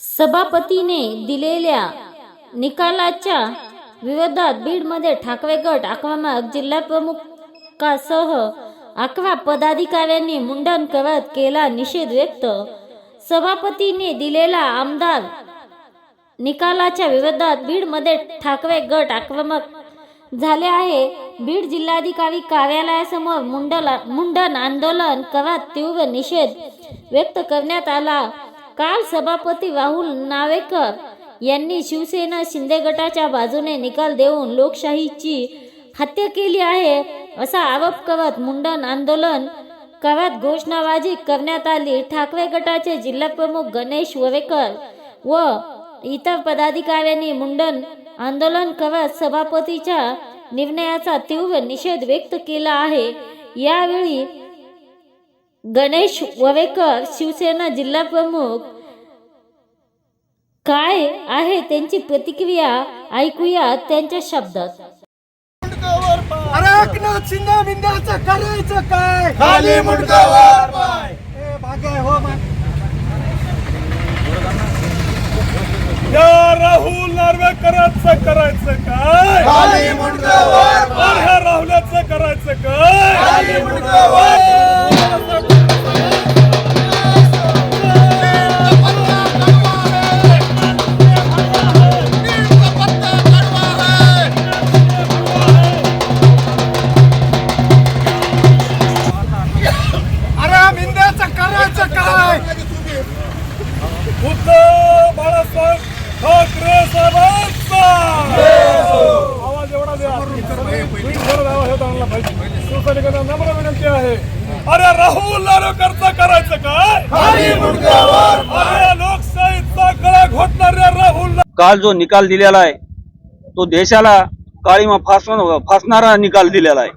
सभापतीने दिलेल्या निकालाच्या विरोधात बीडमध्ये ठाकरे गट आक्रमक जिल्हाप्रमुखासह अकरा पदाधिकाऱ्यांनी मुंडन करत केला निषेध व्यक्त. सभापतीने दिलेला आमदार निकालाच्या विरोधात बीडमध्ये ठाकरे गट आक्रमक झाले आहे. बीड जिल्हाधिकारी कार्यालयासमोर मुंडला मुंडन आंदोलन करत तीव्र निषेध व्यक्त करण्यात आला. काल सभापती राहुल नावेकर यांनी शिवसेना शिंदे गटाच्या बाजूने निकाल देऊन लोकशाहीची हत्या केली आहे असा आरोप करत मुंडन आंदोलन करत घोषणाबाजी करण्यात आली. ठाकरे गटाचे जिल्हाप्रमुख गणेश वरेकर व इतर पदाधिकाऱ्यांनी मुंडन आंदोलन करत सभापतीच्या निर्णयाचा तीव्र निषेध व्यक्त केला आहे. यावेळी गणेश ववेकर शिवसेना जिल्हाप्रमुख काय आहे त्यांची प्रतिक्रिया? ऐकूया त्यांच्या शब्दात. अरे एकनाथ शिंदे बिंद्याचं करायचं काय? खाली मुंडकावर पाय. ए, भाग्य हो मा- या राहुल नार्वेकरांचं करायचं काय? खाली मुंडकावर और उद्धव बाळासाहेब ठाकरे साहेबांचा! आवाज एवढा द्या. पाहिजे शिवसैनिकांना नम्र विनंती आहे. अरे राहुल करायचं काय? अरे लोकशाहीचा गळा घोटणाऱ्या राहुल काल जो निकाल दिलेला आहे तो देशाला काळीमा फास फासणारा निकाल दिलेला आहे.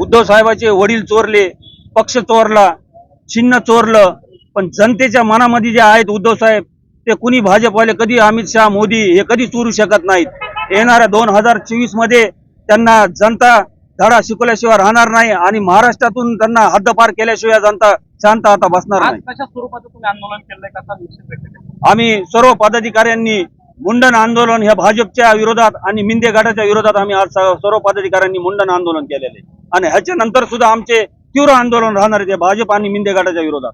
उद्धव साहेबाचे वडील चोरले पक्ष चोरला चिन्ह चोरलं पण जनतेच्या मनामध्ये जे आहेत उद्धव साहेब ते कुणी भाजपवाले कधी अमित शहा मोदी हे कधी चोरू शकत नाहीत. येणाऱ्या दोन हजार चोवीसमध्ये त्यांना जनता धडा शिकवल्याशिवाय राहणार नाही आणि महाराष्ट्रातून त्यांना हद्दपार केल्याशिवाय जनता शांत आता बसणार नाही. आम्ही सर्व पदाधिकाऱ्यांनी मुंडन आंदोलन ह्या भाजपच्या विरोधात आणि मिंदे गटाच्या विरोधात आम्ही आज सर्व पदाधिकाऱ्यांनी मुंडन आंदोलन केलेले आणि ह्याच्या नंतर सुद्धा आमचे तीव्र आंदोलन राहणार आहे भाजप आणि मिंदे गटाच्या विरोधात.